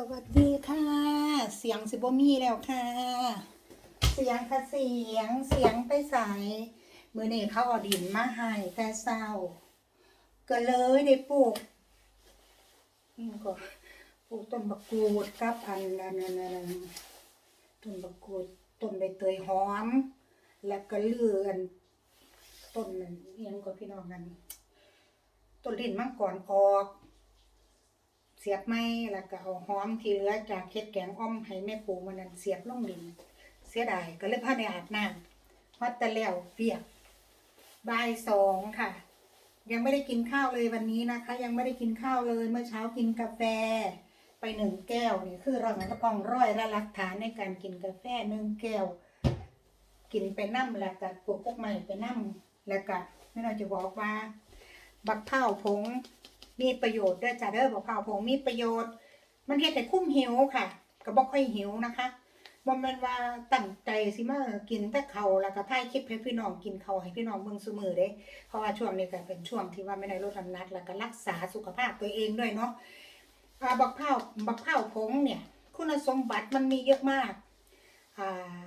สวัสดีค่ะ เสียงสิบมีแล้วค่ะ เสียงค่ะเสียงเสียงไปใสมือนี่เขาเอาดินมาให้แต่เศร้า ก็เลยได้ปลูกนี่ก็ปลูกต้นบักกูดกับอันนันนันต้นบักกูดต้นใบเตยหอม แล้วก็เลื่อนต้นนั่นเอียงก็พี่น้องกันต้นลิ้นมังกรออก สียบไม้แล้วก็เอาหอมที่เหลือจากเฮ็ดแกงอ้อมให้แม่ปูมันนั้นเสียบลงดิน เสียดายก็เลยพาในอาบน้ำวัดแต่แล้วเปียกบ่ายสองค่ะ ยังไม่ได้กินข้าวเลยวันนี้นะคะ ยังไม่ได้กินข้าวเลยเมื่อเช้ากินกาแฟ ไปหนึ่งแก้วนี่คือเราต้องกองร้อยและหลักฐานในการกินกาแฟหนึ่งแก้ว กินไปน้ำแล้วก็ปลูกพวกใหม่ไปน้ำแล้วก็ไม่เราจะบอกว่า บักเผาผง มีประโยชน์ด้วยจ้ะเด้อบักเผาวผงมีประโยชน์ มันเฮ็ดให้คุ้มหิวค่ะ ก็บ่ค่อยหิวนะคะบ่แม่นว่าตั้งใจสิมากินแต่เขาแล้วก็ถ่ายคลิปให้พี่น้องกินเขาให้พี่น้องเบิ่งซุมื้อเด้ เพราะว่าช่วงนี้ก็เป็นช่วงที่ว่าไม่ได้ลดน้ำหนักแล้วก็รักษาสุขภาพตัวเองด้วยเนาะอ่าบักเผาวบักเผาวผงเนี่ย คุณสมบัติมันมีเยอะมากอ่า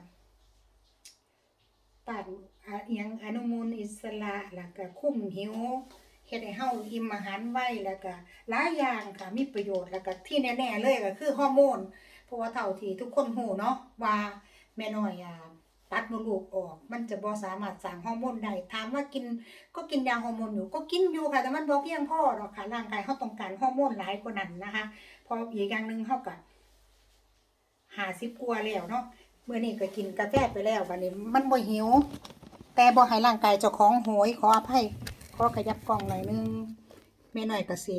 ต้านอะอิหยังอนุมูลอิสระแล้วก็คุ้มหิว เฮ็ดให้เฮาอิ่มอาหารไวแล้วก็หลายอย่างค่ะมีประโยชน์แล้วก็ที่แน่ๆเลยก็คือฮอร์โมนเพราะว่าเท่าที่ทุกคนฮู้เนาะว่าแม่น้อยอะตัดมดลูกออก มันจะบ่สามารถสร้างฮอร์โมนได้ถามว่ากินก็กินยาฮอร์โมนอยู่ก็กินอยู่ค่ะ แต่มันบ่เพียงพอหรอกค่ะร่างกายเฮาต้องการฮอร์โมนหลายกว่านั้นนะคะพออีกอย่างหนึงเฮาก็50กว่าแล้วเนาะเมื่อนี้ก็กินกาแฟไปแล้ววันนี้ มันบ่หิว แต่บ่ให้ร่างกายเจ้าของโหยขออภัย ขอขยับกล่องหน่อยนึงแม่หน่อยก็สิ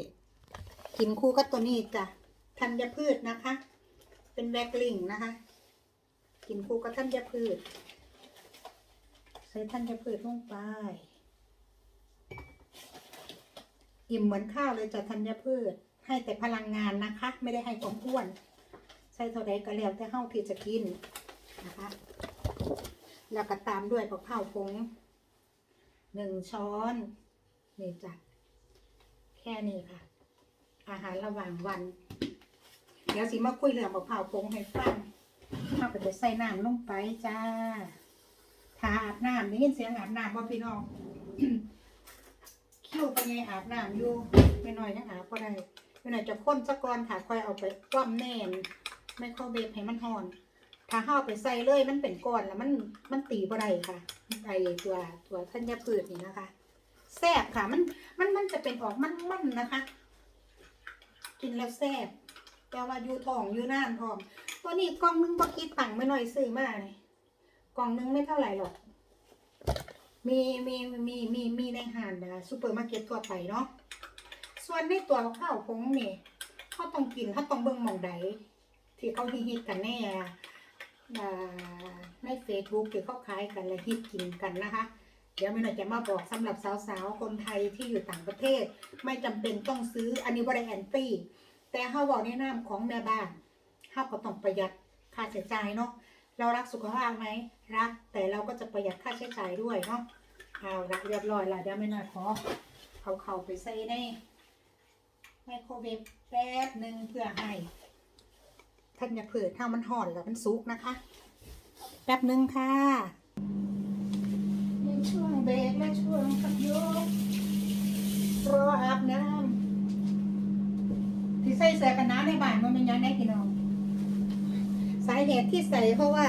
กินคู่กับตัวนี้จ้ะธัญพืชนะคะ เป็นแวกลิงนะคะ กินคู่กับธัญพืช ใส่ธัญพืชลงไป อิ่มเหมือนข้าวเลยจ้ะธัญพืช ให้แต่พลังงานนะคะ ไม่ได้ให้ความอ้วน ใส่เท่าใดก็แล้วแต่เฮาที่จะกินนะคะ แล้วก็ตามด้วยผักเผาผงหนึ่งช้อน นี่จ้ะแค่นี้ค่ะ อาหารระหว่างวัน เดี๋ยวสิมาคุยเรื่องผักเผาผงให้ฟังเอาไปใส่น้ำลงไปจ้าถ้าอาบน้ำได้ยินเสียงอาบน้ำบ่พี่น้องคิ้วไปไงอาบน้ำอยู่ไม่น้อยยังอาบก็ได้ไม่น้อยจะข้นสักอนค่ะค่อยเอาไปคว่ำแน่นไม่เข้าเบฟให้มันหอน ถ้าห่อาไปใส่เลยมันเป็นก้อนแล้วมันมันตีบ่ได้ค่ะไอตัวตัวธัญพืชนี่นะคะ แซ่บค่ะ มันมันมันจะเป็นออกมันมันนะคะ กินแล้วแซ่บแต่ว่าอยู่ท้องอยู่น่านพร้อม ตัวนี้กล่องนึงบ่คิดตังค์ไม่น้อยซื้อมาเลยกล่องนึงไม่เท่าไหร่หรอก มีมีมีมีมีในห้างนะซูเปอร์มาร์เก็ตทั่วไปเนาะส่วนในตัวข้าวผงนี่เขาต้องกินเขาต้องเบิ่งหมองใดที่เขาฮิตกันแน่ในเฟซบุ๊กที่เขาขายกันและฮิตกินกันนะคะ เดี๋ยวไม่หน่อยจะมาบอกสำหรับสาวๆ คนไทยที่อยู่ต่างประเทศ ไม่จำเป็นต้องซื้ออันนี้บริแอนตี้แต่เขาบอกในนาของแม่บ้านเขาก็ต้องประหยัดค่าใช้จ่ายเนาะเรารักสุขภาพไหมรัก แต่เราก็จะประหยัดค่าใช้จ่ายด้วยเนาะเอาละเรียบร้อยละเดี๋ยวไม่น่อยขอเขาเขาไปใส่ในไมโครเวฟแป๊บหนึ่งเพื่อให้ท่านอย่าเผือถ้ามันห่อนแล้วมันสุกนะคะ แป๊บหนึ่งค่ะ ช่วงเบรกและช่วงพักยกรออาบน้ำที่ใส่เสื้อกันหนาวในบ้านมันเป็นยังไงพี่น้องสาเหตุที่ใส่เพราะว่า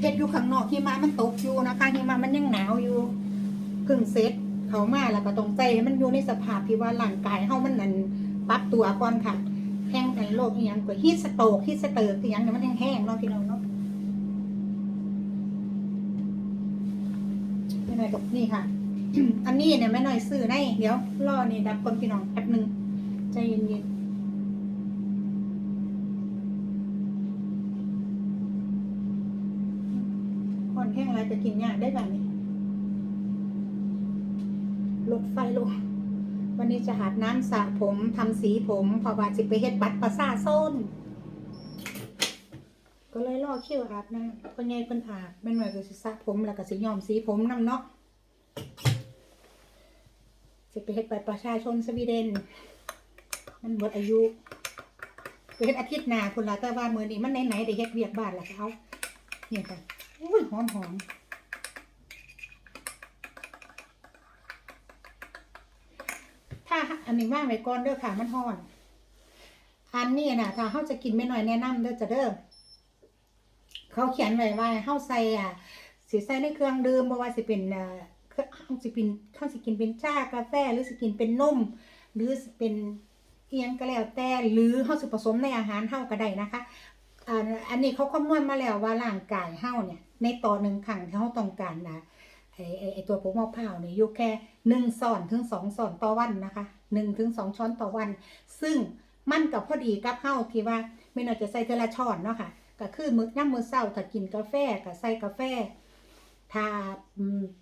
เฮ็ดอยู่ข้างนอกหิมะมันตกอยู่นะคะหิมะมันยังหนาวอยู่เพิ่งเซ็ตเขามาแล้วก็ต้องใจมันอยู่ในสภาพที่ว่าร่างกายเฮามันนั่นปรับตัวก่อนค่ะแห้งกันโรคอีหยังก็ฮีสโตกฮีสเติร์อีหยังเนี่ยมันแห้งๆเนาะพี่น้องเนาะไม่หน่อยกับนี่ค่ะ อันนี้เนี่ยไม่หน่อยซื้อในเดี๋ยวรอนี่ดับคนพี่น้องแป๊บหนึงใจเย็นๆคนแห้งอะไรจะกินยากได้แบบนี้ลดไฟลงวันนี้จะหาบน้ำสระผมทำสีผม พอว่าสิไปเฮ็ดบัตรประสาส้น ก็เลยรอคิวอาบน้ำคนใหญ่เพิ่นอาบแม่นหน่อยก็สิสระผมแล้วก็สิย้อมสีผมนำเนาะสิไปเฮ็ดบัตรประชาชนสวีเดน มันหมดอายุไปเฮ็ดอาทิตย์หน้าพุ่นละแต่ว่ามื้อนี้มันไหนๆได้เฮ็ดเวียกบ้านและเอานี่ค่ะอุ้ยหอมหอมถ้าอันนี้ว่างไว้ก่อนเด้อค่ะมันฮ้อน อันนี้น่ะถ้าเฮาจะกินไม่น้อยแนะนำเด้อจะเด้อ เขาเขียนไว้ว่าเฮาใส่อะสิใส่ในเครื่องดื่มบ่ว่าสิเป็นเอ่อเครื่องเฮาสิเป็นเฮาสิกินเป็นชากาแฟหรือสิกินเป็นนมหรือสิเป็นเอียงก็แล้วแต่หรือเฮาสิผสมในอาหารเฮาก็ได้นะคะอันอันนี้เขาคำนวณมาแล้วว่าร่างกายเฮาเนี่ยในต่อหนึ่งครั้งที่เฮาต้องการนะไอไอไอตัวผงมะพร้าวเนี่ยอยู่แค่หนึ่งช้อนถึงสองช้อนต่อวันนะคะหนึ่งถึงสองช้อนต่อวัน ซึ่งมันกับพอดีกับเฮาที่ว่าไม่น่าจะใส่เทอละช้อนเนาะค่ะ ก็คือมื้อย่ำมื้อเช้าถ้ากินกาแฟก็ใส่กาแฟถ้า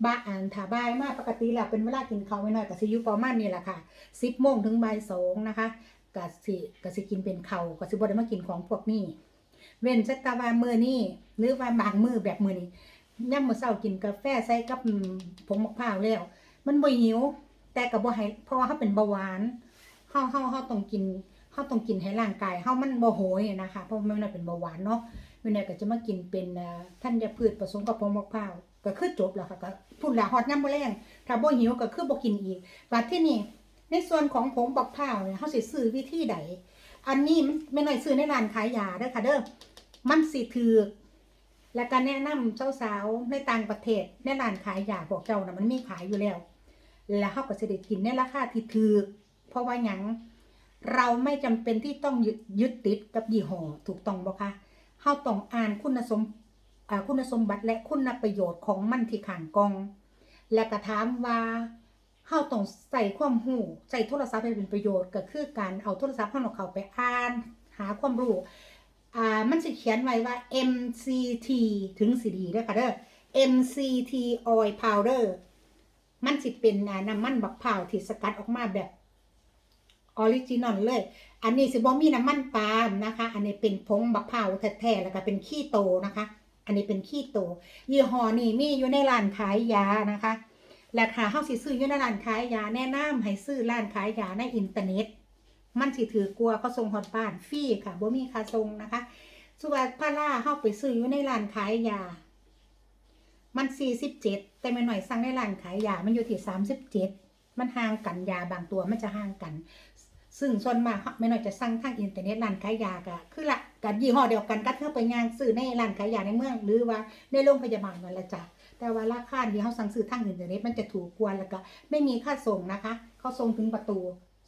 บ้าอ่านถ้าบ่ายมาปกติแล้วเป็นเวลากินข้าวไม่น้อยก็สิอยู่ประมาณนี้แหละค่ะ10โมงถึงบ่ายสองนะคะก็สิก็สิกินเป็นข้าวก็สิบ่ได้มากินของพวกนี้ เว้นสักตาว่ามื้อนี้หรือว่าบางมื้อแบบมื้อนี้ยามมื้อเช้ากินกาแฟใส่กับผงมะพร้าวแล้ว มันบ่หิว แต่ก็บ่ให้เพราะว่าเฮาเป็นเบาหวานเฮาเฮาเฮาต้องกิน เฮาต้องกินให้ร่างกายเฮามันบ่โหยนะคะ เพราะมันน่ะเป็นเบาหวานเนาะวันนี้ก็จะมากินเป็นอ่าธัญพืชผสมกับผงมะพร้าวก็คือจบแล้วค่ะก็พูดแล้วฮอดน้ำบ่แรงถ้าบ่หิวก็คือบ่กินอีกบัดที่นี่ในส่วนของผงมะพร้าวเนี่ยเฮาสิซื้อวิธีใดอันนี้มันไม่น้อยซื้อในร้านขายยาเด้อค่ะเด้อมันสิถูกและก็แนะนำสาวๆในต่างประเทศในร้านขายยาพวกเจ้าน่ะมันมีขายอยู่แล้ว แล้วเฮาก็สิได้กินในราคาที่ถูกเพราะว่าหยัง เราไม่จำเป็นที่ต้องยึดติดกับยี่ห้อถูกต้องบ่คะเฮาต้องอ่านคุณสมคุณสมบัติและคุณประโยชน์ของมันที่ข้างกอง และก็ถามว่าเฮาต้องใส่ความรู้ใส่โทรศัพท์ให้เป็นประโยชน์ก็คือการเอาโทรศัพท์ของเราเข้าไปอ่าน หาความรู้อ่ามันสิเขียนไว้ว่า MCT ถึงสิดีด้อค่ะเด้อ MCT oil powder มันสิเป็นน้ำมันบักพร้าวที่สกัดออกมาแบบ ออริจินอลเลย อันนี้สิบ่มีน้ำมันปาล์มนะคะ อันนี้เป็นผงบักพร้าวแท้ๆแล้วก็เป็นขี้โตนะคะ อันนี้เป็นขี้โต ยี่ห้อนี่มีอยู่ในร้านขายยานะคะราคาเฮาสิซื้ออยู่ในร้านขายยาแนะนำให้ซื้อร้านขายยาในอินเทอร์เน็ต มันสิถือกลัวเขาส่งฮอดบ้านฟรีค่ะบ่มีค่าส่งนะคะส่วนพาราเฮาไปซื้ออยู่ในร้านขายยา มัน47แต่แม่หน่อยสั่งในร้านขายยา มันอยู่ที่37มันห่างกันยาบางตัวมันจะห่างกัน ซึ่งส่วนมากไม่น้อยจะสั่งทางอินเทอร์เน็ตร้านขายยาก็คือละกันยี่ห้อเดียวกันก็เท่าไปงานซื้อในร้านขายยาในเมืองหรือว่าในโรงพยาบาลนั่นแหละจ้ะแต่ว่าราคาที่เขาสั่งซื้อทางอินเทอร์เน็ตมันจะถูกกว่าแล้วก็ไม่มีค่าส่งนะคะ เขาส่งถึงประตู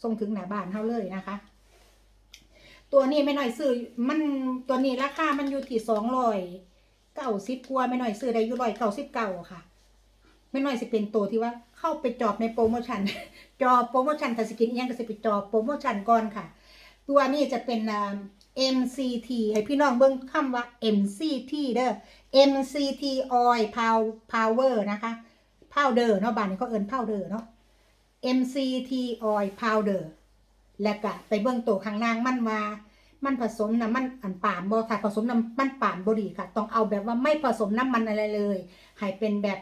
ส่งถึงหน้าบ้านเขาเลยนะคะ ตัวนี้ไม่น้อยซื้อมันตัวนี้ราคามันอยู่ที่สองร้อยเก้าสิบกว่าไม่น้อยซื้อได้อยู่ร้อยเก้าสิบเก้าค่ะ ไม่น้อยสิเป็นตัวที่ว่าเข้าไปจอบในโปรโมชั่น จอบโปรโมชั่นถ้าสกินอิหยังก็สิไปจอบโปรโมชั่นก่อนค่ะ ตัวนี้จะเป็นอ่า MCT ให้พี่น้องเบิ่งคำว่า MCT เด้อ MCT oil Power นะคะ powder เนาะบ้านนี้เขาเอิ้น powder เนาะ MCT oil powder แล้วก็ไปเบิ่งตัวข้างล่างมันว่า มันผสมน้ำมันอันป่าล์มบ่ถ้าผสมน้ำมันป่าล์มบดีค่ะ ต้องเอาแบบว่าไม่ผสมน้ำมันอะไรเลย ให้เป็นแบบ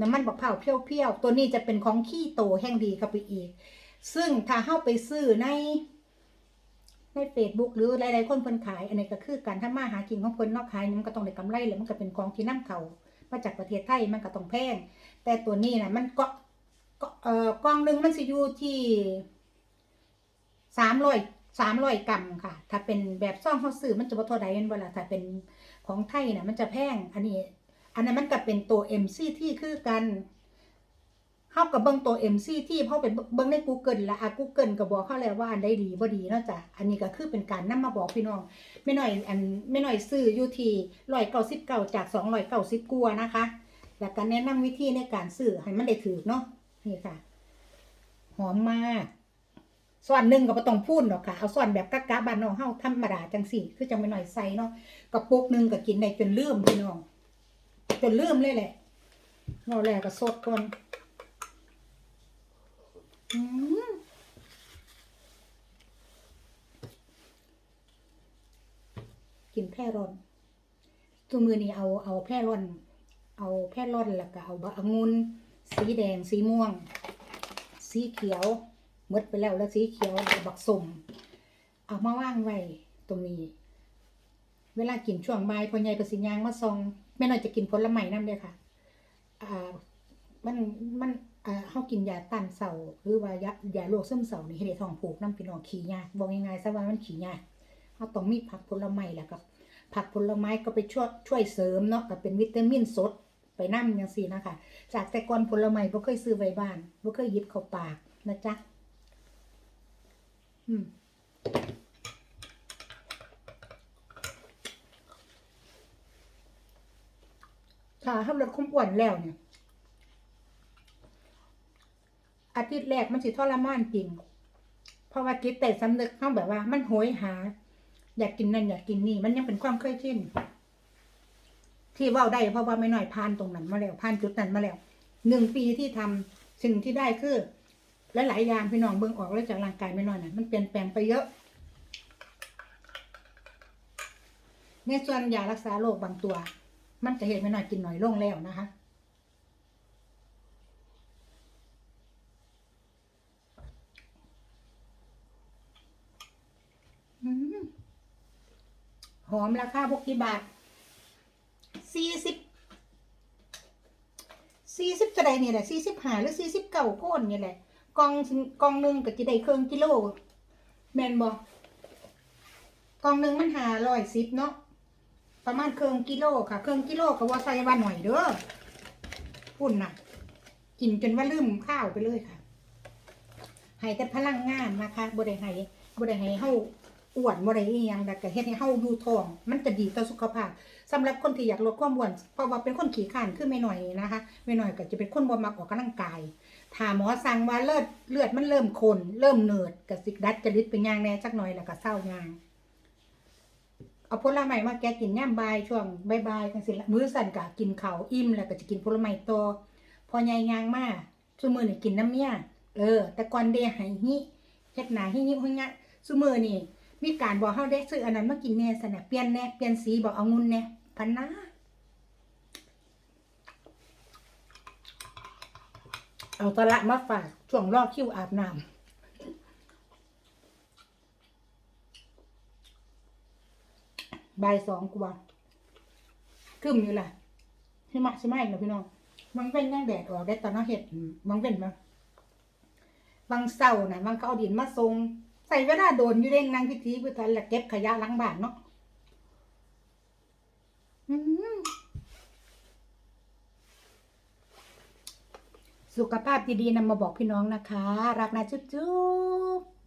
น้ำมันบักเผาเพี้ยวๆ ตัวนี้จะเป็นของขี้โตแห้งดีเข้าไปอีก ซึ่งถ้าเข้าไปซื้อในในเฟซบุ๊กหรือหลายๆคนเพิ่นขาย อันนี้ก็คือการทำมาหากินของเพิ่นนอกขายมันก็ต้องได้กำไรแล้วมันก็เป็นของที่นำเขามาจากประเทศไทยมันก็ต้องแพงแต่ตัวนี้นะมันก็ก็เอ่อกล่องหนึงมันสิอยู่ที่สามร้อยสามร้อยกรัมค่ะ ถ้าเป็นแบบซ่องเขาซื้อมันจะบ่เท่าใดแม่นบ่ล่ะถ้าเป็นของไทยน่ะมันจะแพงอันนี้ อันนั้นมันก็เป็นตัว MCT คือกันเฮากับเบิ่งตัว MCT เพราะเป็นเบิ่งใน Google และอะ Google ก็บอกเขาแล้วว่าอันใดดีบ่ดีเนาะจ้ะอันนี้ก็คือเป็นการนำมาบอกพี่น้องไม่น้อยอันไม่น้อยซื้ออยู่ที่199จาก290กว่านะคะ แล้วก็แนะนำวิธีในการซื้อให้มันได้ถูกเนาะนี่ค่ะ หอมมากส่วนหนึ่งก็บ่ต้องพูดหรอกค่ะ เอาส่วนแบบกะกะบ้านน้องเฮาธรรมดาจังสี่ คือจังไม่น้อยใส่เนาะกระปุกหนึ่งก็กินได้จนลืมพี่น้อง จนลืมเลยแหละรอแรกก็สดก่อนอกินแพร่ร่อนตัวมือนี้เอาเอาแพร่ร่อน เอาแพร่ร่อนแล้วก็เอาบะองุนสีแดงสีม่วง สีเขียวมดไปแล้วแล้วสีเขียวบักสมเอามาว่างไว้ตรงนี้ เวลากินช่วงบ่ายพอใหญ่ประสิยางมาซอง แม่น้อยจะกินผลไม้นำเด้อค่ะอ่ามันมันอ่าเฮากินยาต้านเศร้าหรือว่ายายาโรคซึมเศร้านี่เฮ็ดให้ท้องผูกน้ำพี่น้องขี้ยากบอกง่ายๆซะว่ามันขี้ยากเฮาต้องมีผักผลไม้แล้วกับผักผลไม้ก็ไปช่วยช่วยเสริมเนาะก็เป็นวิตามินสดไปนำจังซี่นะคะ จากแต่ก่อนผลไม้บ่เคยซื้อไว้บ้านบ่เคยหยิบเข้าปากนะจ๊ะอืม ถ้าทำลดความอ้วนแล้วเนี่ย อาทิตย์แรกมันสิทรมานจริง เพราะว่าจิตแต่สำนึกเข้าแบบว่า มันโหยหา อยากกินนั่นอยากกินนี่ มันยังเป็นความเคยชินที่ว่าได้เพราะว่าไม่น้อยผ่านตรงนั้นมาแล้วผ่านจุดนั้นมาแล้วหนึ่งปีที่ทำสิ่งที่ได้คือและหลายๆอย่างพี่น้องเบิ่งออกแล้วจากร่างกายไม่น้อยน่ะมันเปลี่ยนแปลงไปเยอะ ในส่วนยารักษาโรคบางตัว มันจะเห็นไม่น้อยกินหน่อยลงแล้วนะคะหอมราคาพวกกี่บาทสี่สิบสี่สิบจะได้เนี่ยแหละสี่สิบหาหรือสี่สิบเก้าก้นเนี่ยแหละกองกองหนึ่งก็จะได้เครื่องกิโลแมนบอกกองหนึ่งมันหาร้อยสิบเนาะ ประมาณเครื่องกิโลค่ะเครื่องกิโลก็ว่าใส่ว่าหน่อยเด้อพุ่นน่ะกินจนว่าลืมข้าวไปเลยค่ะให้แต่พลังงานนะคะบ่ได้ให้บ่ได้ให้เฮาอ้วนบ่ได้อีหยังแต่ก็เฮ็ดให้เฮาอยู่ท้อง มันจะดีต่อสุขภาพสำหรับคนที่อยากลดความอ้วนเพราะว่าเป็นคนขี้ข้านคือแม่หน่อยนะคะแม่หน่อยก็จะเป็นคนบ่มักออกกำลังกายถ้าหมอสั่งว่าเลือดเลือดมันเริ่มข้นเริ่มเนิดก็สิดัดจริตไปย่างแน่จักหน่อยแล้วก็เศร้ายาง เอาผลไม้มาแกกินย่ามบายช่วงบ่ายๆจังซี่ละมื้อสั่นก็กินข้าวอิ่มแล้วก็จะกินผลไม้ต่อพอใหญ่ยางมาซุมื้อนี่กินน้ำเมียเออ แต่ก่อนเดให้หิเฮ็ดหน้าหิหิหิงะซุมื้อนี่มีการบอกเฮาได้ซื้ออันนั้นมากินแน่ซั่นะเปลี่ยนแน่เปลี่ยนสีบอกเอางุ่นแน่พันนะเอาตะละมาฝากช่วงรอคิวอาบน้ำ บ่ายสองกว่าคึมอยู่ล่ะใช่ไหมใช่ไหมเหรอพี่น้องมังเป็นย่งแดดออกได้ตอนน้าเห็ดมังเป็นมาบางเศร้าน่ะบางเขาเอาดินมาทรงใส่เวลาโดนอยู่เร่งนางพิธีพุทธันและเก็บขยะล้างบ้านเนาะสุขภาพดีๆนำมาบอกพี่น้องนะคะ รักนะจุ๊บ